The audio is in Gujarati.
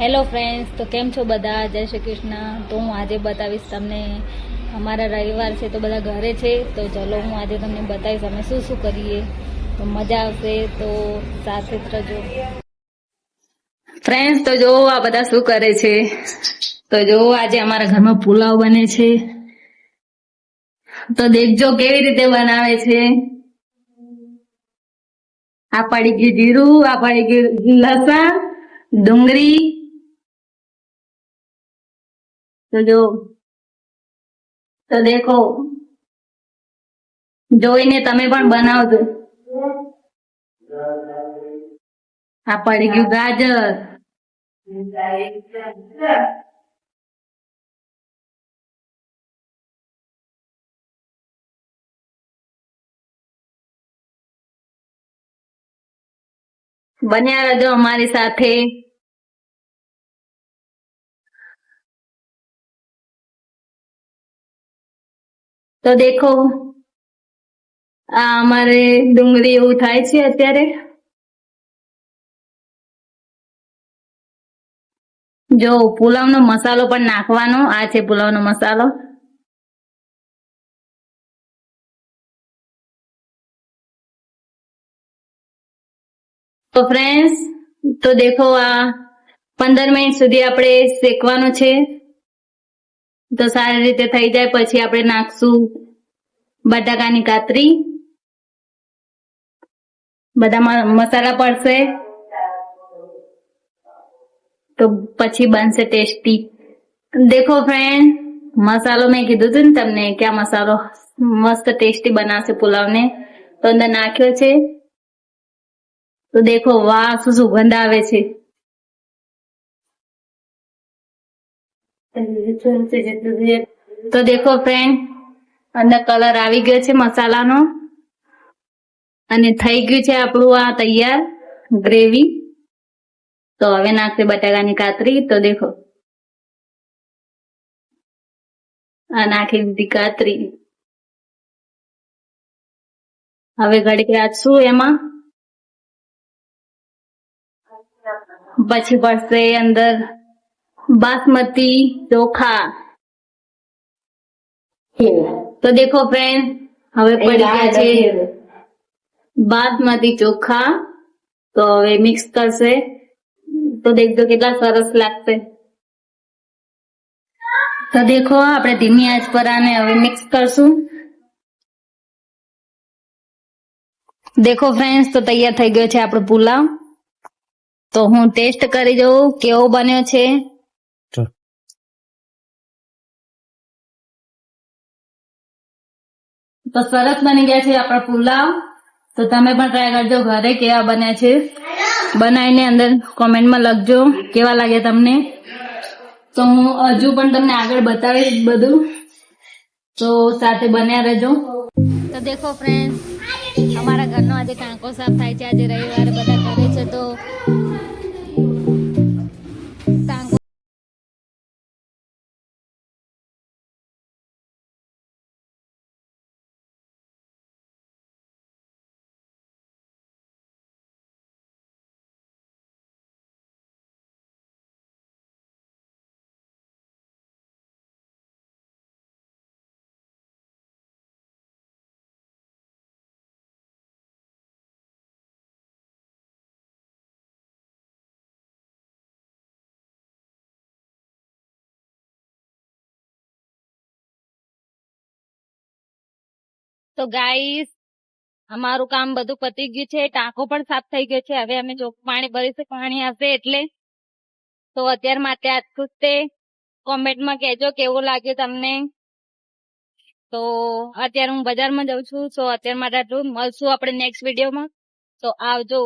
હેલો ફ્રેન્ડ્સ તો કેમ છો બધા? જય શ્રી કૃષ્ણ. તો હું આજે બતાવીશ તમને અમારા રવિવાર છે તો બધા ઘરે છે. તો ચલો હું આજે તમને બતાવીશ અમે શું શું કરીએ. તો મજા આવશે તો સાથે જ રહેજો. ફ્રેન્ડ્સ તો જો આ બધા શું કરે છે? તો જો આજે અમારા ઘરમાં પુલાવ બને છે. તો દેખજો કેવી રીતે બનાવે છે. આ પડી ગયું જીરું, આ પડી ગયું લસણ, ડુંગળી તો જો, તો દેખો, જોઈને તમે પણ બનાવજો. આ પડી ગયું ગાજર. બન્યા રહેજો અમારી સાથે. તો દેખો, આ અમારે ડુંગળી એવું થાય છે અત્યારે. જો, પુલાવનો મસાલો પણ નાખવાનો, આ છે પુલાવનો મસાલો. તો ફ્રેન્ડ્સ તો દેખો આ પંદર મિનિટ સુધી આપણે શેકવાનું છે. તો સારી રીતે થઈ જાય, પછી આપણે નાખશું બટાકાની કાતરી. બધા મસાલા પડશે. તો પછી બનશે ટેસ્ટી. દેખો ફ્રેન્ડ મસાલો મેં કીધું હતું ને તમને કે આ મસાલો મસ્ત ટેસ્ટી બનાવશે પુલાવને. તો અંદર નાખ્યો છે. તો દેખો વાહ, શું સુગંધ આવે છે. તો દેખો ફ્રેન્ડ અંદર કલર આવી ગયો છે મસાલાનો. અને થઈ ગયું છે આપણું આ તૈયાર ગ્રેવી તો હવે નાખશે બટાકાની કાતરી. તો દેખો. આ નાખી દીધી કાતરી. હવે ઘડીક રાખશું એમાં. પછી પડશે અંદર બાસમતી ચોખા તો દેખો ફ્રેન્ડ હવે પડી ગયા છે બાસમતી ચોખા તો હવે મિક્સ કરશે તો દેખજો કેટલા સરસ લાગશે તો દેખો આપણે ધીમી આંચ પર આને હવે મિક્સ કરશું દેખો ફ્રેન્ડ્સ તો તૈયાર થઈ ગયો છે આપણો પુલાવ તો હું ટેસ્ટ કરી જોઉં કેવો બન્યો છે તો સરસ બની ગયા છે આપણા પુલાવ. તો તમે પણ ટ્રાય કરજો ઘરે કેવા બન્યા છે. બનાવીને અંદર કોમેન્ટમાં લખજો કેવા લાગે તમને. તો હું હજુ પણ તમને આગળ બતાવીશ બધું. તો સાથે બન્યા રહેજો. તો દેખો ફ્રેન્ડ અમારા ઘરનો આજે કાંકો સાફ થાય છે. આજે રવિવારે બધા કરે છે તો તો ગાઈસ અમારું કામ બધું પતી ગયું છે. ટાંકો પણ સાફ થઈ ગયો છે. હવે અમે જો પાણી ભરીશું. પાણી આવશે એટલે. તો અત્યાર માટે આટલું તે કોમેન્ટમાં કહેજો કેવું લાગ્યું તમને. તો અત્યારે હું બજારમાં જઉં છું. તો અત્યાર માટે મળશું આપણે નેક્સ્ટ વિડીયોમાં તો આવજો.